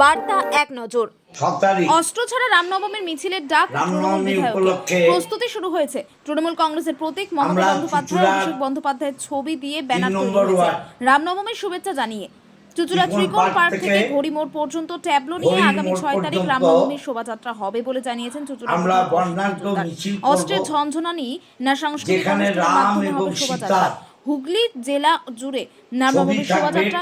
বার্তা এক নজর। অস্ত্র ছাড়া রামনবমীর মিছিলের ডাক প্রস্তুতি শুরু হয়েছে। তৃণমূল কংগ্রেসের প্রতীক মমতা বন্দ্যোপাধ্যায় অভিষেক বন্দ্যোপাধ্যায়ের ছবি দিয়ে ব্যানার তৈরি হয়েছে। রামনবমীর শুভেচ্ছা জানিয়ে চুচুড়া ত্রিকোণ পার্ক থেকে থেকে ঘড়ি মোড় পর্যন্ত ট্যাবলো নিয়ে আগামী ছয় তারিখ রামনবমীর শোভাযাত্রা হবে বলে জানিয়েছেন চুচুড়া। অস্ত্রের ঝনঝনানি না সাংস্কৃতিক মাধ্যমে হবে শোভাযাত্রা। হুগলি জেলা জুড়ে রামনবমীর শোভাযাত্রা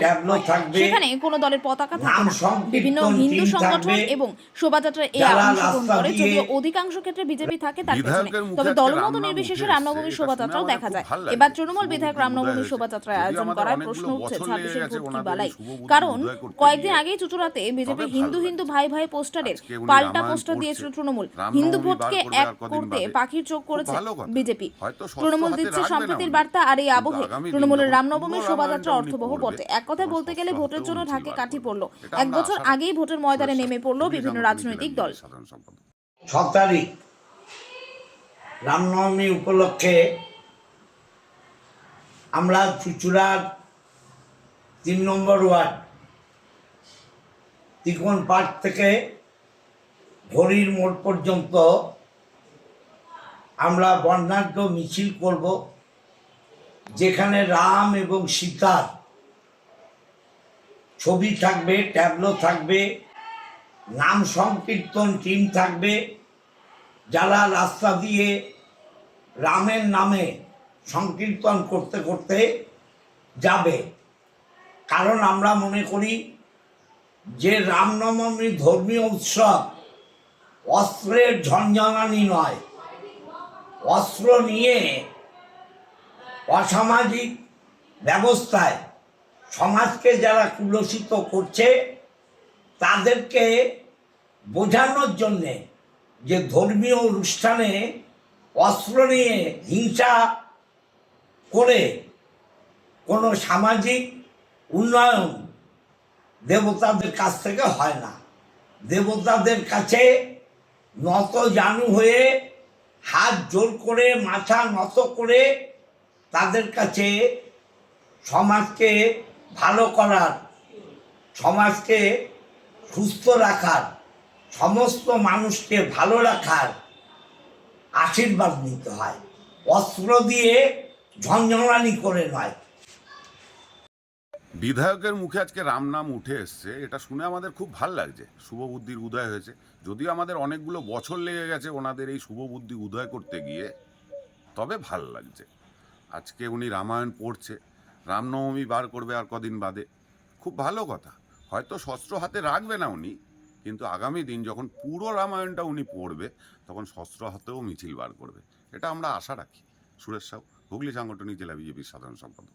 সেখানে কোনো দলের পতাকা নাম না বিভিন্ন হিন্দু সংগঠন এবং শোভাযাত্রায় এই অংশগ্রহণ করে যদিও অধিকাংশ ক্ষেত্রে বিজেপি থাকে তার পেছনে। তবে দলমত নির্বিশেষে উঠে রামনবমীর শোভাযাত্রাও দেখা যায়। এবার তৃণমূল শুভ বিধায়ক রামনবমীর হয়েছে। আয়োজন করায় প্রশ্ন উঠছে ছাব্বিশের ভোট কি বালাই? কারণ কয়েকদিন। আগেই চুচুড়াতে বিজেপি হিন্দু হিন্দু ভাই ভাই পোস্টারের পাল্টা পোস্টার দিয়েছিল তৃণমূল হিন্দু ভোটকে এক করতে পাখির চোখ করেছে বিজেপি। তৃণমূল দিচ্ছে সম্প্রীতির বার্তা আর এই আবহে তৃণমূলের যখন রামনবমীর শোভাযাত্রা রামায়ণটা অর্থবহ বটে এক কথায় বলতে গেলে ভোটের জন্য ঢাকে কাঠি পড়ল। এক আমরা বছর আগেই ভোটের ময়দানে নেমে পড়ল বিভিন্ন রাজনৈতিক দল। ছ তারিখ রামনবমী উপলক্ষে আমরা চুচুড়ার তিন নম্বর ওয়ার্ড তিকোন পার্ক থেকে ঘড়ির মোড় পর্যন্ত আমরা বর্ণাঢ্য মিছিল করব। যেখানে রাম এবং সীতার ছবি থাকবে, ট্যাবলো থাকবে, নাম সংকীর্তন টিম থাকবে, যারা রাস্তা দিয়ে রামের নামে সংকীর্তন করতে করতে যাবে। কারণ আমরা মনে করি যে রামনবমী ধর্মীয় উৎসব অস্ত্রের ঝঞ্ঝনানি নয়। অস্ত্র নিয়ে অসামাজিক ব্যবস্থায় সমাজকে যারা কুলসিত করছে, তাদেরকে বোঝানোর জন্যে যে ধর্মীয় অনুষ্ঠানে অস্ত্র নিয়ে হিংসা করে কোনো সামাজিক উন্নয়ন দেবতাদের কাছ থেকে হয় না। দেবতাদের কাছে নত জানু হয়ে হাত জোর করে, মাথা নত করে তাদের কাছে সমাজকে ভালো করার, সমাজকে সুস্থ রাখার, সমস্ত মানুষকে ভালো রাখার আশীর্বাদ নিতে হয়। অস্ত্র দিয়ে ঝঞ্ঝনানি করে নয়। বিধায়কের মুখে আজকে রাম নাম উঠে এসছে, এটা শুনে আমাদের খুব ভালো লাগছে। শুভ বুদ্ধির উদয় হয়েছে। যদিও আমাদের অনেকগুলো বছর লেগে গেছে ওনাদের এই শুভ বুদ্ধি উদয় করতে গিয়ে, তবে ভালো লাগছে। আজকে উনি রামায়ণ পড়ছে, রামনবমী বার করবে আর কদিন বাদে। খুব ভালো কথা। হয়তো শস্ত্র হাতে রাখবে না উনি, কিন্তু আগামী দিন যখন পুরো রামায়ণটা উনি পড়বে, তখন শস্ত্র হাতেও মিছিল বার করবে। এটা আমরা আশা রাখি। সুরেশ সাউ হুগলি সাংগঠনিক জেলা বিজেপির সাধারণ সম্পাদক।